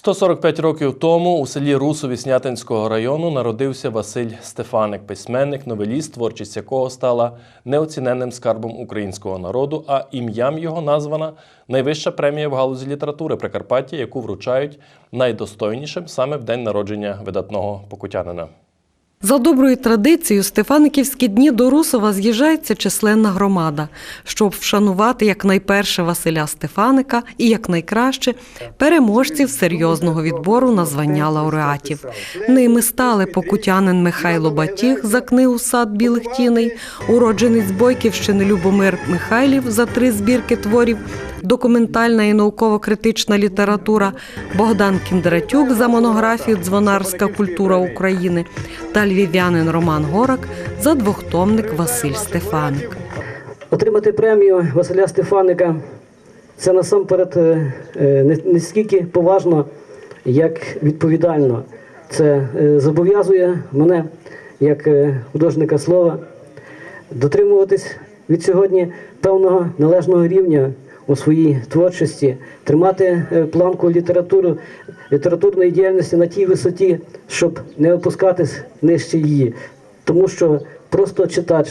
145 років тому у селі Русові Снятинського району народився Василь Стефаник, письменник, новеліст, творчість якого стала неоціненним скарбом українського народу, а ім'ям його названа найвища премія в галузі літератури Прикарпаття, яку вручають найдостойнішим саме в день народження видатного покутянина. За доброю традицією, Стефаниківські дні до Русова з'їжджається численна громада, щоб вшанувати якнайперше Василя Стефаника і якнайкраще переможців серйозного відбору на звання лауреатів. Ними стали покутянин Михайло Батіг за книгу Сад білих тіней, уродженець Бойківщини Любомир Михайлів за три збірки творів, документальна і науково-критична література, Богдан Кіндратюк за монографію Дзвонарська культура України та львів'янин Роман Горак за двохтомник Василь Стефаник. Отримати премію Василя Стефаника це насамперед е, е, не, стільки поважно, як відповідально. Це е, зобов'язує мене, як художника слова, дотримуватись від сьогодні певного належного рівня у своїй творчості, тримати е, планку літератури, літературної діяльності на тій висоті, щоб не опускатись нижче її, тому що просто читач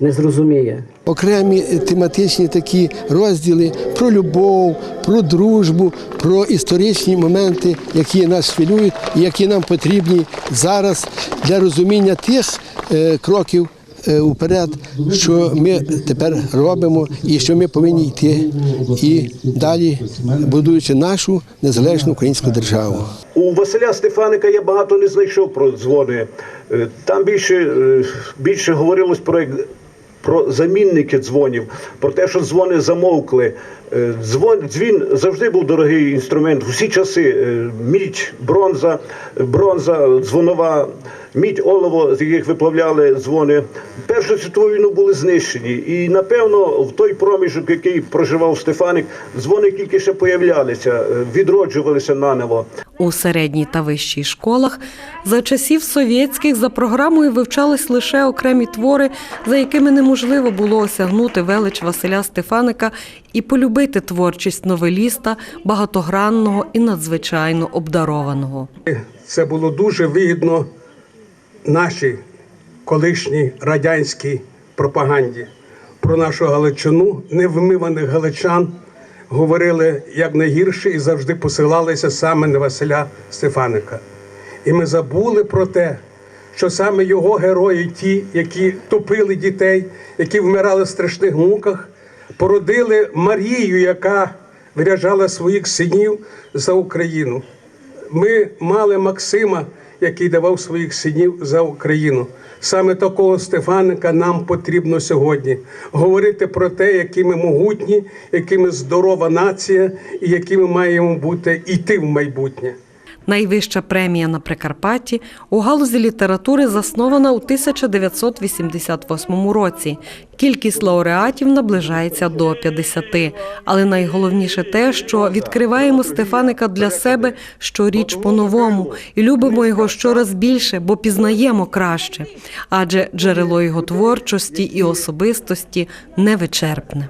не зрозуміє. окремі тематичні такі розділи про любов, про дружбу, про історичні моменти, які нас хвилюють і які нам потрібні зараз для розуміння тих е, кроків е, уперед, що ми тепер робимо, і що ми повинні йти і далі, будуючи нашу незалежну українську державу. У Василя Стефаника я багато не знайшов про дзвони. Е, Там більше, е, більше говорилось про, про замінники дзвонів, про те, що дзвони замовкли. Е, Дзвон, дзвін завжди був дорогий інструмент. Усі часи Е, мідь, бронза, бронза, дзвонова, мідь, олово, з яких виплавляли дзвони. Першу світову війну були знищені. І напевно в той проміжок, який проживав Стефаник, дзвони тільки ще появлялися, е, відроджувалися наново. У середній та вищій школах за часів совєтських за програмою вивчались лише окремі твори, за якими неможливо було осягнути велич Василя Стефаника і полюбити творчість новеліста, багатогранного і надзвичайно обдарованого. Це було дуже вигідно нашій колишній радянській пропаганді. Про нашу Галичину, невмиваних галичан, говорили як найгірше і завжди посилалися саме на Василя Стефаника. І ми забули про те, що саме його герої, ті, які топили дітей, які вмирали в страшних муках, породили Марію, яка виряджала своїх синів за Україну. Ми мали Максима, який давав своїх синів за Україну. Саме такого Стефаника нам потрібно сьогодні говорити про те, які ми могутні, які ми здорова нація, і які ми маємо бути йти в майбутнє. Найвища премія на Прикарпатті у галузі літератури заснована у 1988 році. Кількість лауреатів наближається до 50. Але найголовніше те, що відкриваємо Стефаника для себе щоріч по-новому і любимо його щораз більше, бо пізнаємо краще. Адже джерело його творчості і особистості невичерпне.